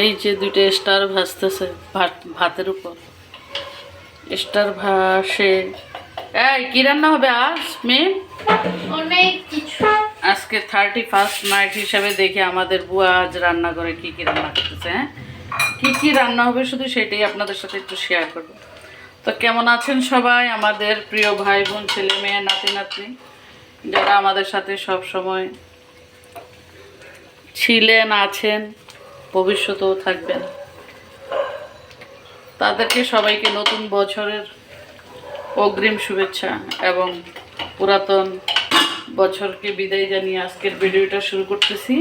এই যে দুইটা স্টার ভাসতেছে ভাত ভাতের উপর। স্টার ভাসে। এই কি রান্না হবে আজ মেয়ে? অনেক কিছু। আজকে থার্টি ফার্স্ট নাইট হিসাবে দেখে আমাদের বুয়া আজ রান্না করে কি কি রান্না করতেছে হ্যাঁ? কি কি রান্না হবে শুধু সেটাই আপনাদের সাথে একটু শেয়ার করব। তো কেমন আছেন সবাই? আমাদের প্রিয় ভাই বোন ছেলে মেয়ে নাতি নাতনি যারা আমাদের সাথে সব সময় ছিলেন আছেন ভবিষ্যতেও থাকবেন তাদেরকে সবাইকে নতুন বছরের অগ্রিম শুভেচ্ছা এবং পুরাতন বছরকে বিদায় জানিয়ে আজকের ভিডিওটা শুরু করতেছি।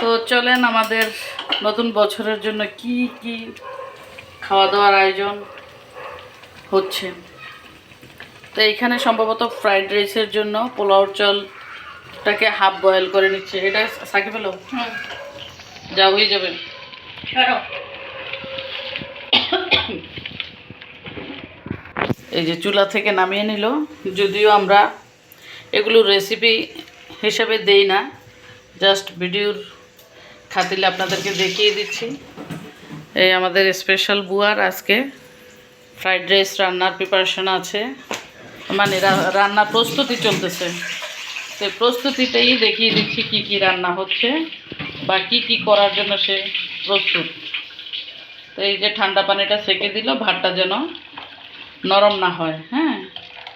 তো চলেন আমাদের নতুন বছরের জন্য কি কি খাওয়া দাওয়ার আয়োজন হচ্ছে। তো এইখানে সম্ভবত ফ্রাইড রাইসের জন্য পোলাও চলটাকে হাফ বয়েল করে নিচ্ছে। এটা সাকিব হুম যা হয়ে যাবে। এই যে চুলা থেকে নামিয়ে নিল। যদিও আমরা এগুলো রেসিপি হিসেবে দেই না জাস্ট ভিডিওর খাতিলে আপনাদেরকে দেখিয়ে দিচ্ছি। এই আমাদের স্পেশাল বুয়ার আজকে ফ্রাইড রাইস রান্নার প্রিপারেশন আছে। মানে রান্নার প্রস্তুতি চলতেছে। তো এই প্রস্তুতিটাই দেখিয়ে দিচ্ছি কি কি রান্না হচ্ছে। বা কি কি করার জন্য সে প্রস্তুত? তো এই যে ঠান্ডা পানিটা সেকে দিল, ভাতটা যেন নরম না হয় হ্যাঁ?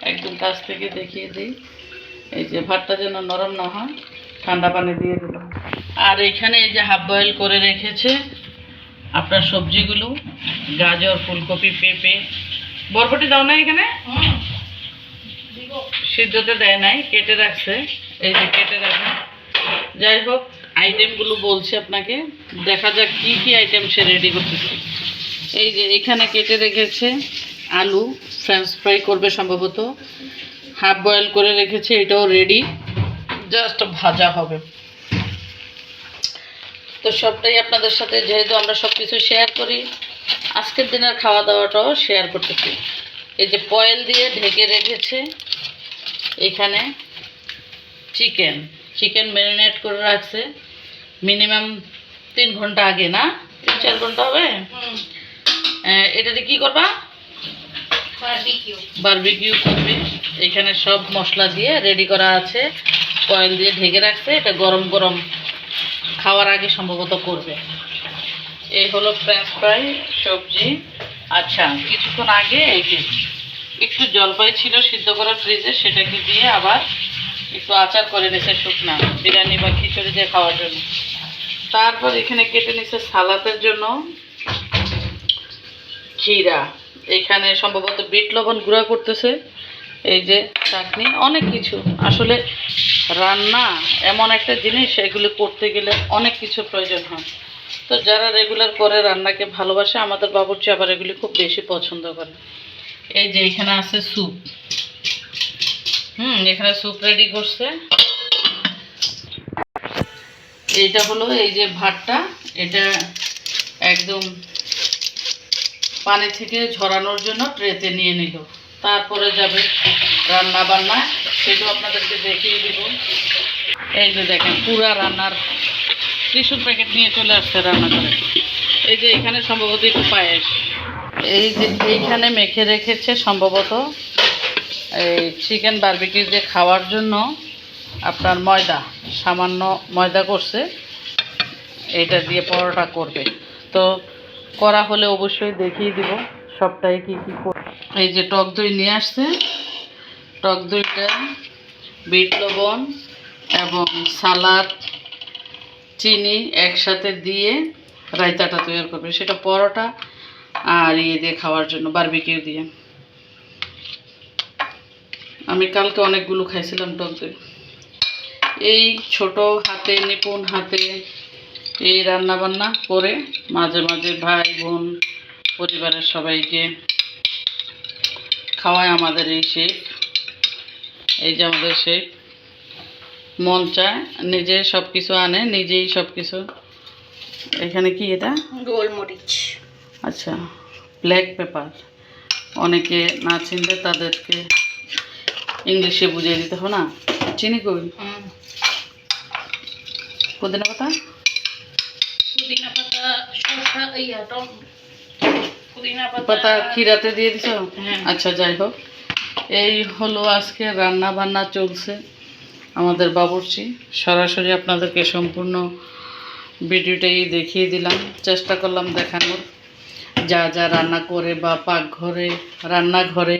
একদম কাছ থেকে দেখিয়ে দিই। এই যে ভাতটা যেন নরম না হয়, ঠান্ডা পানি দিয়ে দিল। আর এখানে এই যে হাফ বয়েল করে রেখেছে আপনার সবজিগুলো, গাজর, ফুলকপি, পেঁপে। বরবটি দাও না এখানে? সিদ্ধতে দেয় নাই, কেটে রাখছে। এই যে কেটে রাখে। যাই হোক আইটেমগুলো বলছি আপনাকে। দেখা যাক কি কি আইটেম সে রেডি করতেছে। এই যে এখানে কেটে রেখেছে আলু ফ্রেঞ্চ ফ্রাই করবে সম্ভবত। হাফ বয়েল করে রেখেছে, এটাও রেডি জাস্ট ভাজা হবে। তো সবটাই আপনাদের সাথে, যেহেতু আমরা সব কিছু শেয়ার করি, আজকের দিনের খাওয়া দাওয়াটাও শেয়ার করতেছি। এই যে পয়েল দিয়ে ঢেকে রেখেছে, এখানে চিকেন চিকেন ম্যারিনেট করে রাখছে। মিনিমাম তিন ঘণ্টা আগে না? তিন চার ঘণ্টা হবে? এটাতে কি করবা? বারবিকিউ করবে। এখানে সব মশলা দিয়ে রেডি করা আছে। কয়েল দিয়ে ঢেকে রাখছে। এটা গরম গরম খাওয়ার আগে সম্ভবত করবে। এই হলো ফ্রেঞ্চ ফ্রাই সবজি আচ্ছা কিছুক্ষণ আগে এই একটু জলপাই ছিল সিদ্ধ করা ফ্রিজে সেটাকে দিয়ে আবার একটু আচার করে নিয়েছে শুকনা। বিরিয়ানি বা খিচুড়ি দিয়ে খাওয়ার জন্য। তারপর এখানে কেটে নিছে সালাতের জন্য ক্ষীরা। এখানে সম্ভবত বিট লবণ গুঁড়া করতেছে। এই যে চাটনি, অনেক কিছু। আসলে রান্না এমন একটা জিনিস, এগুলি করতে গেলে অনেক কিছু প্রয়োজন হয়। তো যারা রেগুলার করে রান্নাকে ভালোবাসে, আমাদের বাবুর্চি আবার এগুলি খুব বেশি পছন্দ করে। এই যে এখানে আছে স্যুপ হুম, এখানে স্যুপ রেডি করছে। এইটা হলো এই যে ভাতটা, এটা একদম পানি থেকে ঝরানোর জন্য ট্রেতে নিয়ে নিল। তারপরে যাবে রান্না বান্না সেটাও আপনাদেরকে দেখিয়ে দিব। এই যে দেখেন, পুরা রান্নার টিস্যুর প্যাকেট নিয়ে চলে আসছে রান্না করে এই যে এখানে সম্ভবত একটু পায়েস। এই যে এইখানে মেখে রেখেছে সম্ভবত এই চিকেন বারবিকিউ যে খাওয়ার জন্য আপনার ময়দা। সামান্য ময়দা করছে, এটা দিয়ে পরোটা করবে। তো করা হলে অবশ্যই দেখিয়ে দিব সবটাই কি কি এই যে টক দই নিয়ে আসছে, টক দইটা, বিট লবণ এবং সালাদ, চিনি একসাথে দিয়ে রায়তাটা তৈরি করবে। সেটা পরোটা আর ইয়ে দিয়ে খাওয়ার জন্য, বারবিকিউ দিয়ে। আমি কালকে অনেকগুলো খাইছিলাম টক দই। এই ছোট হাতে নিপুণ হাতে এই রান্না বান্না করে মাঝে মাঝে ভাই বোন পরিবারের সবাইকে খাওয়ায় আমাদের এই শেফ এই যে আমাদের শেফ মন চায় নিজে সব কিছু আনে নিজেই সব কিছু এখানে কি এটা? গোলমরিচ। আচ্ছা ব্ল্যাক পেপার অনেকে না চিনলে তাদেরকে ইংলিশে বুঝিয়ে দিতে হবে না? চিনি কই? পুদিনা পাতা পুদিনা পাতা শসা ইয়া পুদিনা পাতা। পাতা খিরাতে দিয়ে দিছো? হ্যাঁ। আচ্ছা যাই হোক। এই হলো আজকে রান্না বান্না চলছে আমাদের বাবুর্চি। সরাসরি আপনাদেরকে সম্পূর্ণ ভিডিওটাই দেখিয়ে দিলাম। চেষ্টা করলাম দেখানোর। যা যা রান্না করে বা পাকঘরে রান্নাঘরে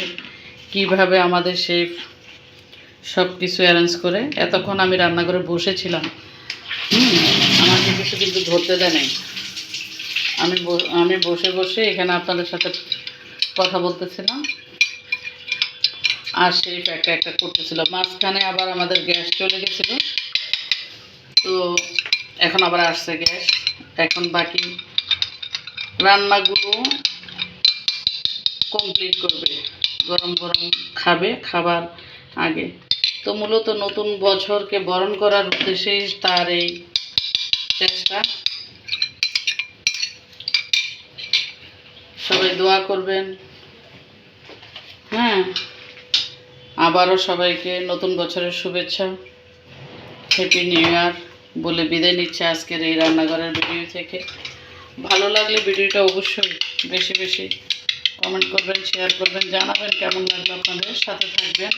কীভাবে আমাদের শেফ সব কিছু অ্যারেঞ্জ করে। এতক্ষণ আমি রান্নাঘরে বসেছিলাম। আমাকে কিছু কিন্তু ধরতে দেয় নাই। আমি আমি বসে বসে এখানে আপনাদের সাথে কথা বলতেছিলাম। আর সেই একটা একটা করতেছিল মাঝখানে আবার আমাদের গ্যাস চলে গেছিল। তো এখন আবার আসছে গ্যাস। এখন বাকি রান্নাগুলো কমপ্লিট করবে। গরম গরম খাবে, খাবার আগে। তো মূলত নতুন বছরকে বরণ করার উদ্দেশ্যেই তার এই চেষ্টা। সবাই দোয়া করবেন। হ্যাঁ আবারও সবাইকে নতুন বছরের শুভেচ্ছা। হ্যাপি নিউ ইয়ার বলে বিদায় নিচ্ছে আজকের এই রান্নাঘরের ভিডিও থেকে। ভালো লাগলে ভিডিওটা অবশ্যই বেশি বেশি কমেন্ট করবেন শেয়ার করবেন, জানাবেন কেমন লাগল আপনাদের, সাথে থাকবেন।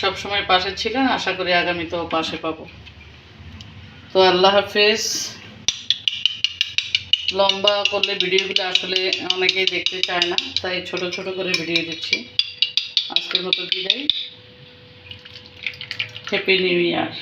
সব সময় পাশে ছিলেন, আশা করি আগামীতেও পাশে পাবো। তো আল্লাহ হাফিজ। লম্বা করলে ভিডিওগুলো আসলে অনেকেই দেখতে চায় না, তাই ছোট ছোট করে ভিডিও দিচ্ছি। আজকের মতো বিদায়। Happy new year